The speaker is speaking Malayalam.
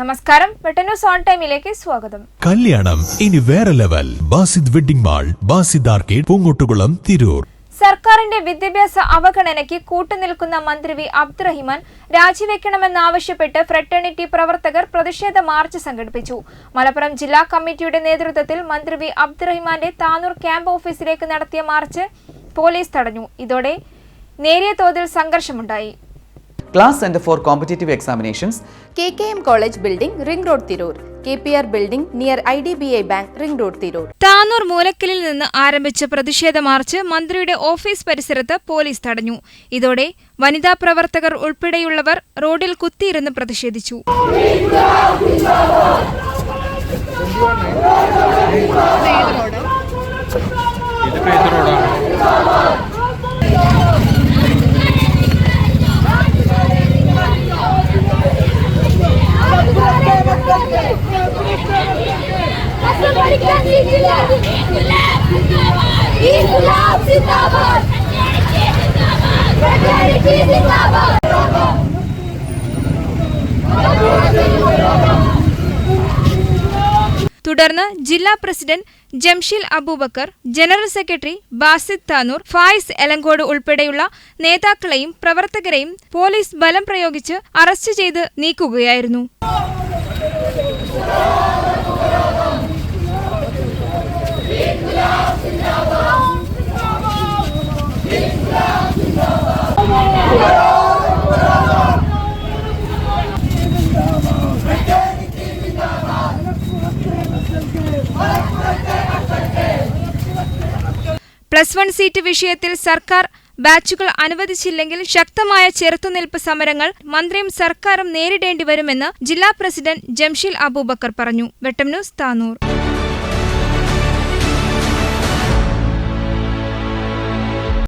നമസ്കാരം. വെട്ടന്യൂസ് ഓൺ ടൈമിലേക്ക് സ്വാഗതം. കല്യാണം. ഇനി വേറെ level. Basid wedding mall Basid arcade Poongottukulam Tirur. സർക്കാരിന്റെ വിദ്യാഭ്യാസ അവഗണനയ്ക്ക് കൂട്ടുനിൽക്കുന്ന മന്ത്രി വി അബ്ദുറഹിമാൻ രാജിവെക്കണമെന്നാവശ്യപ്പെട്ട് ഫ്രട്ടേണിറ്റി പ്രവർത്തകർ പ്രതിഷേധ മാർച്ച് സംഘടിപ്പിച്ചു. മലപ്പുറം ജില്ലാ കമ്മിറ്റിയുടെ നേതൃത്വത്തിൽ മന്ത്രി വി അബ്ദുറഹിമാന്റെ താനൂർ ക്യാമ്പ് ഓഫീസിലേക്ക് നടത്തിയ മാർച്ച് പോലീസ് തടഞ്ഞു. ഇതോടെ നേരിയ തോതിൽ സംഘർഷമുണ്ടായി. Class centre for competitive examinations K K M college building ring road Tirur K P R building near I D B I bank ring road Tirur Tanur മൂലക്കലിൽ നിന്ന് ആരംഭിച്ച പ്രതിഷേധ മാർച്ച് മന്ത്രിയുടെ ഓഫീസ് പരിസരത്ത് പോലീസ് തടഞ്ഞു. ഇതോടെ വനിതാ പ്രവർത്തകർ ഉൾപ്പെടെയുള്ളവർ റോഡിൽ കുത്തിയിരുന്ന് പ്രതിഷേധിച്ചു. തുടർന്ന് ജില്ലാ president Jamsheel Abubakar general secretary Basid Tanur Fayis Elankode ഉൾപ്പെടെയുള്ള നേതാക്കളെയും പ്രവർത്തകരെയും പോലീസ് ബലം പ്രയോഗിച്ച് അറസ്റ്റ് ചെയ്ത് നീക്കുകയായിരുന്നു. പ്ലസ് വൺ സീറ്റ് വിഷയത്തിൽ സർക്കാർ ബാച്ചുകൾ അനുവദിച്ചില്ലെങ്കിൽ ശക്തമായ ചെറുത്തുനിൽപ്പ് സമരങ്ങൾ മന്ത്രിയും സർക്കാരും നേരിടേണ്ടി വരുമെന്ന് ജില്ലാ പ്രസിഡന്റ് ജംഷീൽ അബൂബക്കർ പറഞ്ഞു. വെട്ടം ന്യൂസ് താനൂർ.